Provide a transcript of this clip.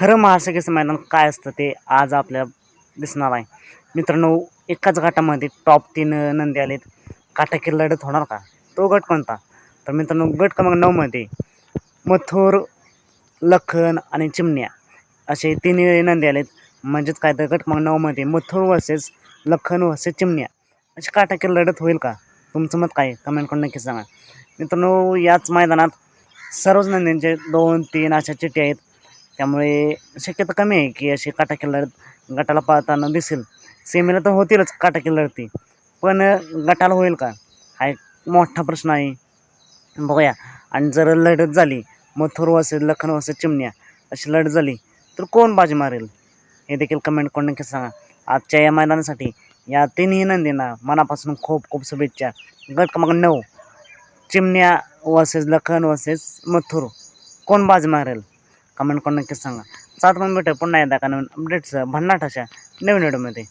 खरं महाराष्ट्र मैदान काय असतं ते आज आपल्याला दिसणार आहे. मित्रांनो एकाच गटामध्ये टॉप तीन नंदी आलेत. काटाकीर लढत होणार का? तो गट कोणता? तर मित्रांनो गट क्रमांक नऊमध्ये मथुर लखन आणि चिमण्या असे तिन्ही नंदी आलेत. म्हणजेच काय तर गट क्रमांक नऊमध्ये मथुर वर्सेस लखन वर्सेस चिमण्या अशी काटाकीर लढत होईल का? तुमचं मत काय? कमेंट करून नक्की सांगा. मित्रांनो याच मैदानात सर्वच नंदींचे दोन तीन अशा चिठ्ठी आहेत. त्यामुळे शक्यता कमी आहे की अशी काटाकीर लढत गटाला पाहताना दिसेल. सेमीला तर होतीलच काटाकीर लढती पण गटाला होईल का? हा एक मोठा प्रश्न आहे. बघूया. आणि जर लढत झाली मथुर असेल लखन असेल चिमण्या अशी लढत झाली तर कोण बाजी मारेल? हे देखील कमेंट करून नक्की सांगा. आजच्या या मैदानासाठी या तिन्ही नंदींना मनापासून खूप खूप शुभेच्छा. गट क्रमांक नऊ. चिमण्या वर्सेस लखन वर्सेस मथुर. कोण बाजी मारेल? कमेंट करून नक्कीच सांगा. सात मग भेटेल पुन्हा एकदा का नवीन अपडेट्स भन्नाट अशा नवीन व्हिडिओमध्ये